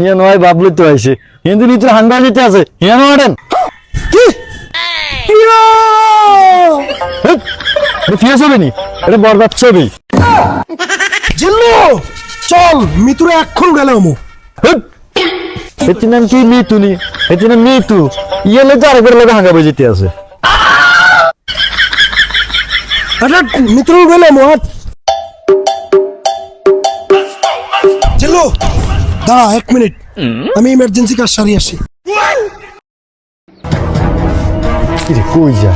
ইয়ে নয় বাবলু তো আইছে। কিন্তু নিচে হান্ডা যেতে আছে ইয়ে নয় ফিরে যাবে নি এটা বরবাদ ছবি। জিল্লু চল মিতুরে এখন গেলে আমু! এটির নাম কি মিতু নি? এটির নাম মিতু। ইয়ে লোক তো আরেকবার লোক হাঙ্গা বেজিতে আছে। আরে মিতুরে গেলে আমু জিল্লু দাঁড়া এক মিনিট। আমি ইমার্জেন্সি কাজ সারিয়ে আসি। কি রে, কই যা?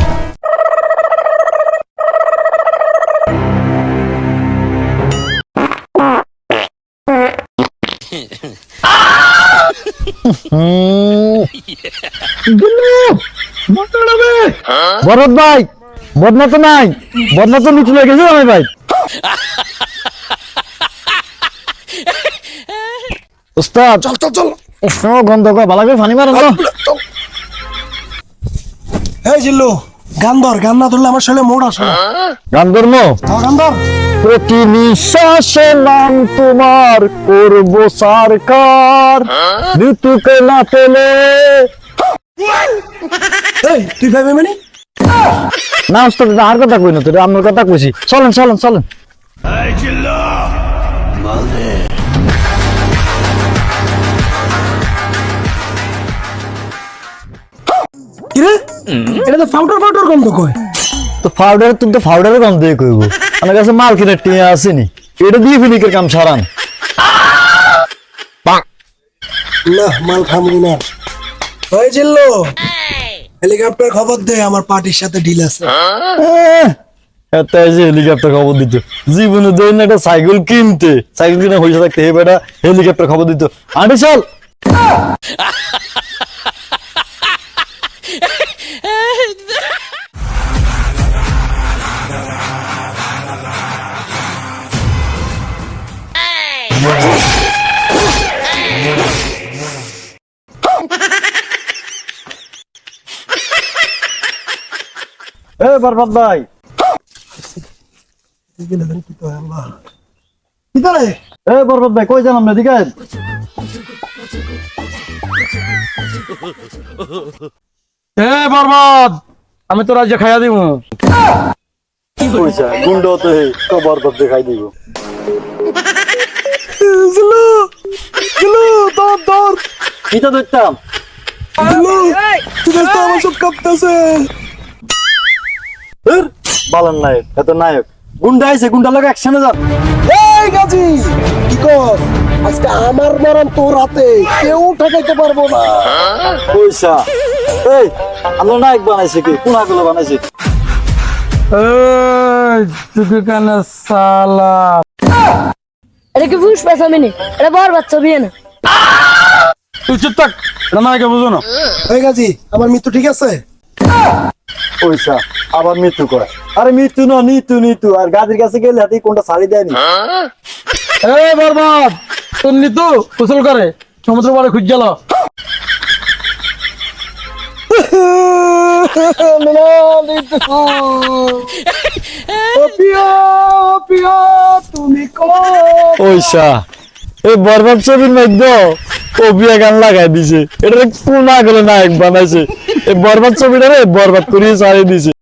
বরদ ভাই বদনা তো নাই। বদনা তো নিচে লেগে গেছে আমি ভাই। উস্তাদ। চল চল চল। উষ্ণ গন্ধ কর ভালো করে ফানি মারেন এই জিল্লু গান ধর গান না ধরলে আমার শরীরে মোড় আসে না। গান ধর্ম হ্যাঁ, গান ধর। প্রতি নিঃশ্বাসে নাম তোমার করব সরকার। ঋতুকে না পেলে। এই তুই ভাবি মানে? না উস্তাদ আর কথা কই না তো আমার কথা কইছি। চলেন চলেন চলেন। কিরে এটা তো ফাউডার ফাউডার গন্ধ কয়। তো পাউডার তুমি তো পাউডারের গন্ধ দিয়ে কইব। আমার কাছে মাল কিনে টিয়া আসেনি। এটা দিয়ে ফিনিকের কাম সারান। না মাল খামু না। ওই জিল্লু হেলিকপ্টার খবর দে আমার পার্টির সাথে ডিল আছে। এত এসে হেলিকপ্টার খবর দিত। জীবনে দেন একটা সাইকেল কিনতে। সাইকেল কিনে হয়েছে থাকতে হে বেটা হেলিকপ্টার খবর দিত। আরে চল এ বরবাদ ভাই। এ বরবাদ ভাই কই জানাম না দিকে। এ বরবাদ আমি তো রাজ্যে খাইয়া দিব কি কইছা গুন্ড তো হে তো বরবাদ দেখাই দিব জিল্লু জিল্লু দর দর দেখতাম জিল্লু তুই কাছে আমার সব কাঁপতেছে এর বালান নায়ক এত নায়ক গুন্ডা আইছে গুন্ডা লোক একসাথে যান এই গাজি কি কর আজকে আমার মরণ তোর হাতে কেউ ঠেকাইতে পারব না পয়সা এই আমরা নায়ক বানাইছে কি কোনা গুলো বানাইছে তুই কেন সালা এটা কি ফুস পেছা মিনি এটা বর বাচ্চা বিয়ে না তুই চুপ থাক নায়কে বুঝো না। এই গাজি আমার মৃত্যু ঠিক আছে? পয়সা আবার মৃত্যু করে আরে মৃত্যু না নিতু নিতু আর গাছের কাছে গেলে হাতে কোনটা শাড়ি দেয়নি এ বরবাদ! তোর নিতু কুশল করে সমুদ্র পাড়ে তুমি কো এই বরবাদ ছবির মধ্যে বিয়ে গান লাগাই দিছে। এটা পুনা গুলো নায়ক বানাইছে। এই বরবাদ ছবিটা রে বরবাদ করিয়ে ছাড়িয়ে দিছে।